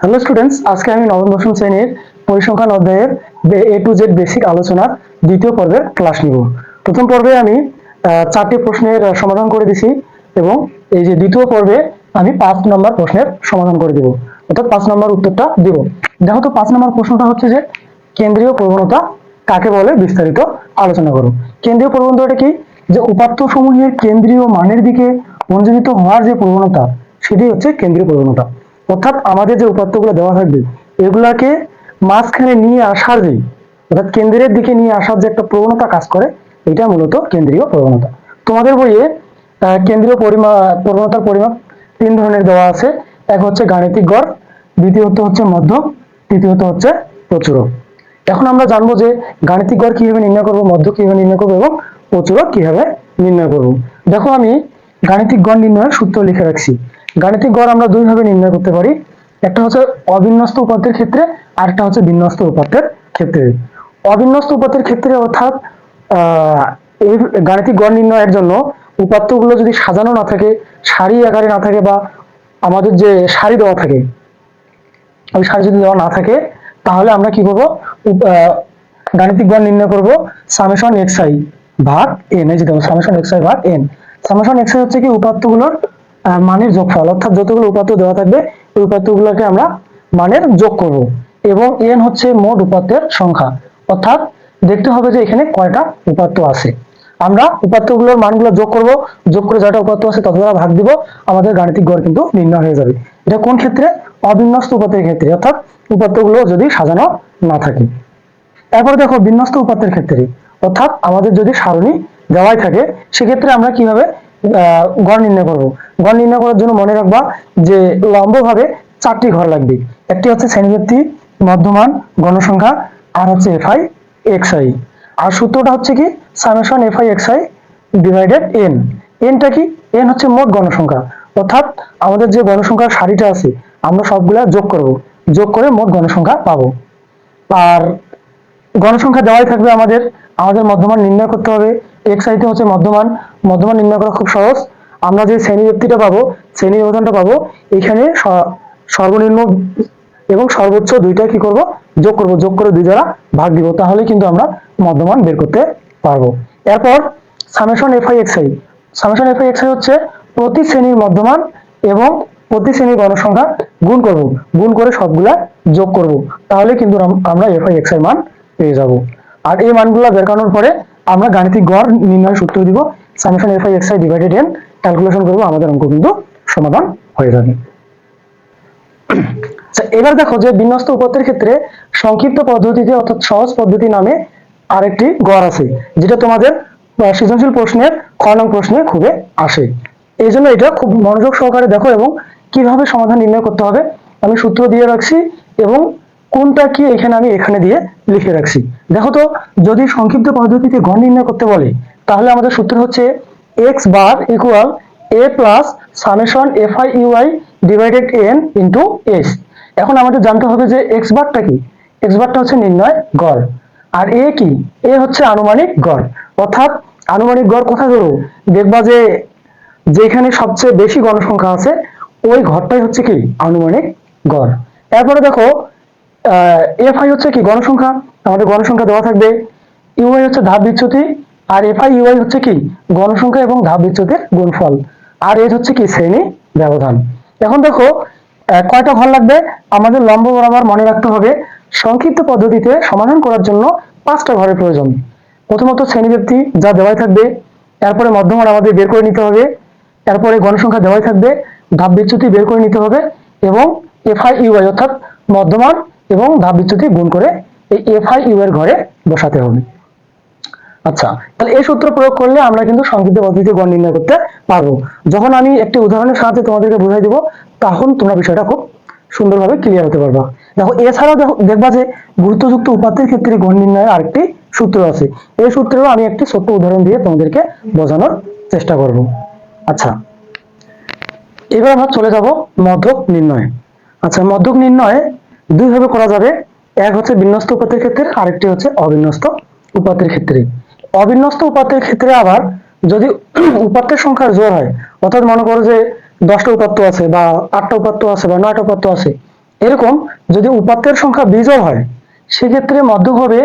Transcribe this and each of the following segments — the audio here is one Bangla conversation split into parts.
হ্যালো স্টুডেন্টস আজকে আমি নবম, দশম শ্রেণির পরিসংখ্যান অধ্যায়ের এ টু জেড বেসিক আলোচনার দ্বিতীয় পর্বের ক্লাস নিব। প্রথম পর্বে আমি চারটি প্রশ্নের সমাধান করে দিছি এবং এই যে দ্বিতীয় পর্বে আমি পাঁচ নম্বর প্রশ্নের সমাধান করে দিব। অর্থাৎ পাঁচ নম্বর উত্তরটা দিব। দেখো তো, পাঁচ নম্বর প্রশ্নটা হচ্ছে যে, কেন্দ্রীয় প্রবণতা কাকে বলে বিস্তারিত আলোচনা করো। কেন্দ্রীয় প্রবণতাটা কি? যে উপাত্ত সমূহের কেন্দ্রীয় মানের দিকে মঞ্জুরিত হওয়ার যে প্রবণতা সেটি হচ্ছে কেন্দ্রীয় প্রবণতা। অর্থাৎ আমাদের যে উপাত্তগুলো দেওয়া থাকবে, এগুলাকে মাঝখানে নিয়ে আসার যে, অর্থাৎ কেন্দ্রের দিকে নিয়ে আসার যে একটা প্রবণতা কাজ করে, এটা মূলত কেন্দ্রীয় প্রবণতা। তোমাদের বইয়ে কেন্দ্রীয় পরিমা, প্রবণতার পরিমাপ তিন ধরনের দেওয়া আছে। এক হচ্ছে গাণিতিক গড়, দ্বিতীয়ত হচ্ছে মধ্যক তৃতীয়ত হচ্ছে প্রচুরক। এখন আমরা জানব যে গাণিতিক গড় কীভাবে নির্ণয় করব মধ্য কীভাবে নির্ণয় করব এবং প্রচুরক কীভাবে নির্ণয় করব। দেখো আমি গাণিতিক গড় নির্ণয়ের সূত্র লিখে রাখছি। গাণিতিক গড় আমরা দুইভাবে নির্ণয় করতে পারি। একটা হচ্ছে অবিন্যস্ত উপাত্তের ক্ষেত্রে আর একটা হচ্ছে বিন্যস্ত উপাত্তের ক্ষেত্রে। অবিন্যস্ত উপাত্তের ক্ষেত্রে অর্থাৎ এই গাণিতিক গড় নির্ণয়ের জন্য উপাত্তগুলো যদি সাজানো না থাকে, সারি আকারে না থাকে বা আমাদের যে সারি দেওয়া থাকে, ওই সারি যদি দেওয়া না থাকে, তাহলে আমরা কি করব? গাণিতিক গড় নির্ণয় করব সামেশন এক্স আই ভাগ এন, এই যে দেখো সামেশন এক্স আই ভাগ এন। সামেশন এক্স আই হচ্ছে কি উপাত্তগুলোর মানের যোগফল, অর্থাৎ যতগুলো উপাত্ত দেওয়া থাকবে ওই উপাত্তগুলোকে আমরা মানের যোগ করব। এবং এন হচ্ছে মোট উপাত্তের সংখ্যা। অর্থাৎ দেখতে হবে যে এখানে কয়টা উপাত্ত আছে। আমরা উপাত্তগুলোর মানগুলো যোগ করব। যোগ করে যটা উপাত্ত আছে তত দ্বারা ভাগ দিব। আমাদের গাণিতিক গড় কিন্তু নির্ণয় হয়ে যাবে। এটা কোন ক্ষেত্রে? অবিন্যস্ত উপাত্তের ক্ষেত্রে। অর্থাৎ উপাত্তগুলো যদি সাজানো না থাকে। এরপর দেখো, বিন্যস্ত উপাত্তের ক্ষেত্রে। অর্থাৎ আমাদের যদি সারণী দেওয়াই থাকে, সেক্ষেত্রে আমরা কীভাবে গড় নির্ণয় করব। গড় নির্ণয় করার জন্য মনে রাখবা যে লম্বভাবে চারটি ঘর লাগবে। একটি হচ্ছে শ্রেণীব্যক্তি মধ্যমান, গণসংখ্যা, আর হচ্ছে এফআই এক্স আই আর সূত্রটা হচ্ছে কি summation FI X I divided N এনটা কি? এন হচ্ছে মোট গণসংখ্যা। অর্থাৎ আমাদের যে গণসংখ্যার সারিটা আছে, আমরা সবগুলা যোগ করব। যোগ করে মোট গণসংখ্যা পাবো। আর গণসংখ্যা দেওয়াই থাকবে আমাদের। আমাদের মধ্যমান নির্ণয় করতে হবে। এক্স আইতে হচ্ছে মধ্যমান। মধ্যমান নির্ণয় করা খুব সহজ। আমরা যে শ্রেণি ব্যক্তিটা পাবো, শ্রেণি ব্যবধানটা পাবো, এখানে সর্বনিম্ন এবং সর্বোচ্চ দুইটা কি করব? যোগ করব। যোগ করে দুই দ্বারা ভাগ দিব। তাহলে কিন্তু আমরা মধ্যমান বের করতে পারব। এরপর summation FI X I summation FI X I হচ্ছে প্রতি শ্রেণির মধ্যমান এবং প্রতি শ্রেণির গণসংখ্যা গুণ করব। গুণ করে সবগুলা যোগ করব। তাহলে কিন্তু আম- আমরা এফআই এক্সের মান পেয়ে যাব। আর এই মানগুলো বের করানোর পরে আমরা গাণিতিক গড় নির্ণয়ের সূত্র দিব summation FI X I divided N calculation করব, আমাদের অঙ্ক কিন্তু সমাধান হয়ে যাবে। আচ্ছা এবার দেখো যে বিন্যস্ত উপাত্তের ক্ষেত্রে সংক্ষিপ্ত পদ্ধতিতে অর্থাৎ সহজ পদ্ধতি নামে আরেকটি গড় আছে, যেটা তোমাদের সৃজনশীল প্রশ্নের খ নং প্রশ্নে খুবই আসে। এই জন্য এটা খুব মনোযোগ সহকারে দেখো এবং কীভাবে সমাধান নির্ণয় করতে হবে, আমি সূত্র দিয়ে রাখছি এবং কোনটা কি এখানে আমি এখানে দিয়ে লিখে রাখছি? দেখো তো, যদি সংক্ষিপ্ত পদ্ধতিতে গড় নির্ণয় করতে বলে, তাহলে আমাদের সূত্র হচ্ছে X bar equal A plus summation F I UI divided N into S এখন আমাদের জানতে হবে যে এক্স বারটা কি? এক্স বারটা হচ্ছে নির্ণয় গড়। আর এ কি? এ হচ্ছে আনুমানিক গড়। অর্থাৎ আনুমানিক গড় কোথায় ধরো দেখবা যে যেখানে সবচেয়ে বেশি গণসংখ্যা আছে, ওই ঘরটাই হচ্ছে কি? আনুমানিক গড়। এরপরে দেখো এফ আই হচ্ছে কি গণসংখ্যা? আমাদের গণসংখ্যা দেওয়া থাকবে। ইউআই হচ্ছে ধাপ বিচ্যুতি, আর এফ আই ইউআই হচ্ছে কি? গণসংখ্যা এবং ধাপ বিচ্যুতির গুণফল। আর এর হচ্ছে কি? শ্রেণি ব্যবধান। এখন দেখো কয়টা ঘর লাগবে? আমাদের লম্ব বরাবর মনে রাখতে হবে, সংক্ষিপ্ত পদ্ধতিতে সমাধান করার জন্য পাঁচটা ঘরের প্রয়োজন। প্রথমত শ্রেণীব্যক্তি যা দেওয়াই থাকবে তারপরে মধ্যমান আমাদের বের করে নিতে হবে তারপরে গণসংখ্যা দেওয়াই থাকবে, ধাপ বিচ্যুতি বের করে নিতে হবে, এবং এফআই, ইউআই অর্থাৎ মধ্যমান এবং ধাপ বিচ্যুতি গুণ করে এই এফ আই ইউ এর ঘরে বসাতে হবে। আচ্ছা তাহলে এই সূত্র প্রয়োগ করলে আমরা কিন্তু সংক্ষিপ্ত পদ্ধতিতে গড় নির্ণয় করতে পারব। যখন আমি একটি উদাহরণের সাহায্যে তোমাদেরকে বুঝাই দেবো, তখন তোমরা বিষয়টা খুব সুন্দরভাবে ক্লিয়ার হতে পারবা। দেখো, এছাড়াও দেখো, দেখবা যে গুরুত্বযুক্ত উপাত্তের ক্ষেত্রে গড় নির্ণয়ের আরেকটি সূত্র আছে। এই সূত্রেও আমি একটি ছোট্ট উদাহরণ দিয়ে তোমাদেরকে বোঝানোর চেষ্টা করব। আচ্ছা এবার আমরা চলে যাব মধ্যক নির্ণয়। আচ্ছা মধ্যক নির্ণয় দুইভাবে করা যাবে। এক হচ্ছে বিন্যস্ত উপাত্তের ক্ষেত্রে, আরেকটি হচ্ছে অবিন্যস্ত উপাত্তের ক্ষেত্রে। অবিন্যস্ত উপাত্তের ক্ষেত্রে আবার যদি উপাত্তের সংখ্যার জোর হয়, অর্থাৎ মনে করো যে দশটা উপাত্ত আছে বা আটটা উপাত্ত আছে বা নয়টা উপাত্ত আছে, এরকম যদি উপাত্তের সংখ্যা বিজোড় হয়, সেক্ষেত্রে মধ্যক হবে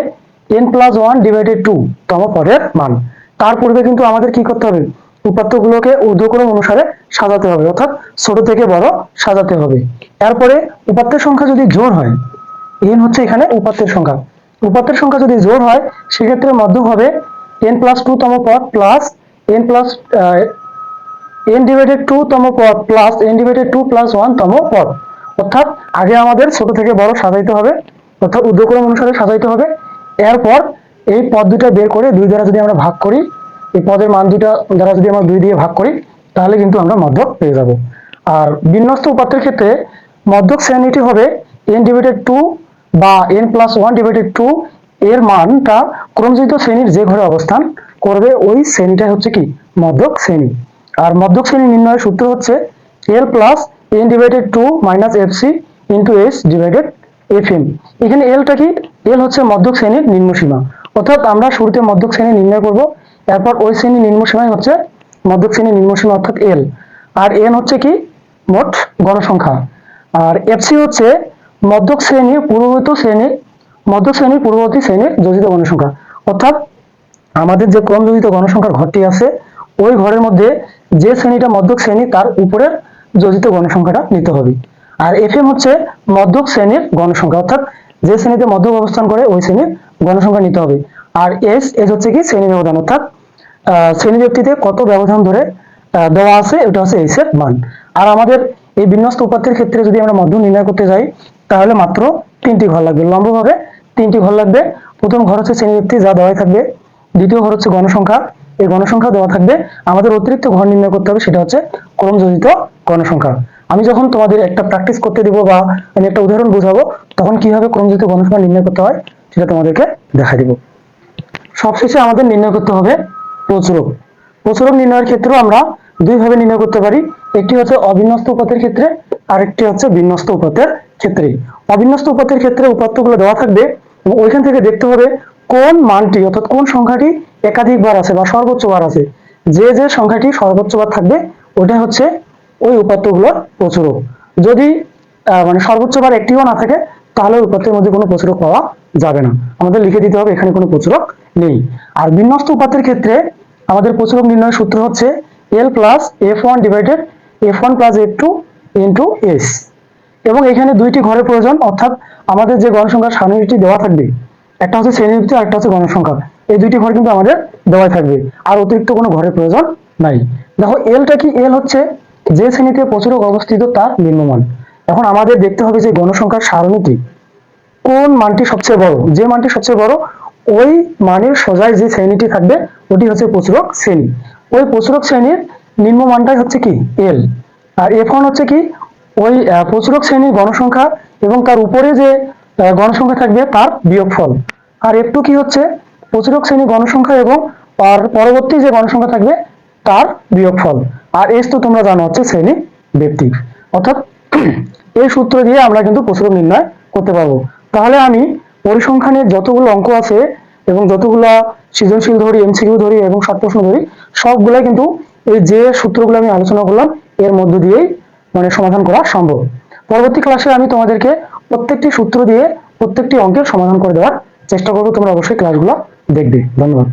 N plus one divided two তম পদের মান। তার পূর্বে কিন্তু আমাদের কি করতে হবে? উপাত্তগুলোকে ঊর্ধ্বক্রম অনুসারে সাজাতে হবে, অর্থাৎ ছোট থেকে বড় সাজাতে হবে। এরপরে উপাত্তের সংখ্যা যদি জোড় হয় এন হচ্ছে এখানে উপাত্তের সংখ্যা। উপাত্তের সংখ্যা যদি জোড় হয়, সেক্ষেত্রে মধ্যক হবে এন প্লাস টু তম পদ plus N plus N divided two তম পদ plus N divided two plus one তম পদ। অর্থাৎ আগে আমাদের ছোট থেকে বড় সাজাইতে হবে, অর্থাৎ ঊর্ধ্বক্রম অনুসারে সাজাইতে হবে। এরপর এই পদ দুটো বের করে দুই দ্বারা যদি আমরা ভাগ করি এই পদের মান দুটা দ্বারা যদি আমরা দুই দিয়ে ভাগ করি, তাহলে কিন্তু আমরা মধ্যক পেয়ে যাব। আর বিন্যস্ত উপাত্তের ক্ষেত্রে মধ্যক শ্রেণীটি হবে এন ডিভাইডেড টু বা N plus one divided two এর মানটা ক্রমজিত শ্রেণির যে ঘরে অবস্থান করবে, ওই শ্রেণীটাই হচ্ছে কি? মধ্যক শ্রেণি। আর মধ্যক শ্রেণি নির্ণয়ের সূত্র হচ্ছে L plus N divided two minus F C into S divided F M এখানে এলটা কি? এল হচ্ছে মধ্যক শ্রেণির নিম্নসীমা। অর্থাৎ আমরা শুরুতে মধ্যক শ্রেণি নির্ণয় করব এরপর ওই শ্রেণির নিম্নসীমাই হচ্ছে মধ্যক শ্রেণির নিম্নসীমা অর্থাৎ এল আর এন হচ্ছে কি? মোট গণসংখ্যা। আর এফসি হচ্ছে মধ্যক শ্রেণির পূর্ববর্তী শ্রেণি মধ্যক শ্রেণির পূর্ববর্তী শ্রেণির যোজিত গণসংখ্যা। অর্থাৎ আমাদের যে ক্রমযোজিত গণসংখ্যার ঘরটি আছে, ওই ঘরের মধ্যে যে শ্রেণীটা মধ্যক শ্রেণি, তার উপরের যোজিত গণসংখ্যাটা নিতে হবে। আর এফএম হচ্ছে মধ্যক শ্রেণির গণসংখ্যা। অর্থাৎ যে শ্রেণীতে মধ্যক অবস্থান করে, ওই শ্রেণির গণসংখ্যা নিতে হবে। আর এস এস হচ্ছে কি? শ্রেণি ব্যবধান অর্থাৎ শ্রেণি কত ব্যবধান ধরে দেওয়া আছে, এটা হচ্ছে এস এর মান। আর আমাদের এই বিন্যস্ত উপাত্তের ক্ষেত্রে যদি আমরা মধ্য নির্ণয় করতে যাই, তাহলে মাত্র তিনটি ঘর লাগবে। লম্বভাবে তিনটি ঘর লাগবে। প্রথম ঘর হচ্ছে শ্রেণি ব্যক্তি, যা দেওয়াই থাকবে। দ্বিতীয় ঘর হচ্ছে গণসংখ্যা। এই গণসংখ্যা দেওয়া থাকবে। আমাদের অতিরিক্ত ঘর নির্ণয় করতে হবে, সেটা হচ্ছে ক্রমযোজিত গণসংখ্যা। আমি যখন তোমাদের একটা প্র্যাকটিস করতে দিব বা আমি একটা উদাহরণ বোঝাবো, তখন কীভাবে ক্রমযোজিত গণসংখ্যা নির্ণয় করতে হয়, সেটা তোমাদেরকে দেখা দিব। সবশেষে আমাদের নির্ণয় করতে হবে প্রচুরক। প্রচুরক নির্ণয়ের ক্ষেত্রেও আমরা দুইভাবে নির্ণয় করতে পারি। একটি হচ্ছে অবিন্যস্ত উপাত্তের ক্ষেত্রে, আরেকটি হচ্ছে বিন্যস্ত উপাত্তের ক্ষেত্রে। অবিন্যস্ত উপাত্তের ক্ষেত্রে উপাত্তগুলো দেওয়া থাকবে এবং ওইখান থেকে দেখতে হবে কোন মানটি, অর্থাৎ কোন সংখ্যাটি একাধিকবার আছে বা সর্বোচ্চ বার আছে। যে যে সংখ্যাটি সর্বোচ্চ বার থাকবে ওটা হচ্ছে ওই উপাত্তগুলোর প্রচুরক। যদি মানে সর্বোচ্চ বার একটিও না থাকে, তাহলে উপাত্তের মধ্যে কোনো প্রচুরক পাওয়া যাবে না। আমাদের লিখে দিতে হবে এখানে কোনো প্রচুরক নেই। আর বিন্যস্ত উপাত্তের ক্ষেত্রে আমাদের প্রচুরক নির্ণয়ের সূত্র হচ্ছে L plus F one divided F one plus F two into S এবং এখানে দুইটি ঘরের প্রয়োজন, অর্থাৎ আমাদের যে গণসংখ্যার সারণীটি দেওয়া থাকবে, একটা হচ্ছে শ্রেণীযুক্ত আর একটা হচ্ছে গণসংখ্যা। এই দুইটি ঘর কিন্তু আমাদের দেওয়াই থাকবে, আর অতিরিক্ত কোনো ঘরের প্রয়োজন নাই। দেখো এলটা কি? এল হচ্ছে যে শ্রেণীতে প্রচুরক অবস্থিত, তার নিম্নমান। এখন আমাদের দেখতে হবে যে গণসংখ্যার সারণীটি কোন মানটি সবচেয়ে বড়? যে মানটি সবচেয়ে বড় ওই মানের সোজায় যে শ্রেণীটি থাকবে, ওটি হচ্ছে প্রচুরক শ্রেণি। ওই প্রচুরক শ্রেণির নিম্ন মানটাই হচ্ছে কি? এল আর এফ ওয়ান হচ্ছে কি? ওই প্রচুরক শ্রেণির গণসংখ্যা এবং তার উপরে যে গণসংখ্যা থাকবে, তার বিয়োগফল। আর এফ টু কি হচ্ছে? প্রচুরক শ্রেণির গণসংখ্যা এবং তার পরবর্তী যে গণসংখ্যা থাকবে, তার বিয়োগফল। আর এস তো তোমরা জানো হচ্ছে শ্রেণি ব্যক্তি অর্থাৎ এই সূত্র দিয়ে আমরা কিন্তু প্রচুরক নির্ণয় করতে পারব। তাহলে আমি পরিসংখ্যানের যতগুলো অঙ্ক আছে এবং যতগুলো সৃজনশীল ধরি এমসিকিউ ধরি এবং শর্ট প্রশ্ন ধরি, সবগুলাই কিন্তু এই যে সূত্রগুলো আমি আলোচনা করলাম, এর মধ্য দিয়েই মানে সমাধান করা সম্ভব। পরবর্তী ক্লাসে আমি তোমাদেরকে প্রত্যেকটি সূত্র দিয়ে প্রত্যেকটি অঙ্কের সমাধান করে দেওয়ার চেষ্টা করব। তোমরা অবশ্যই ক্লাসগুলো দেখবে। ধন্যবাদ।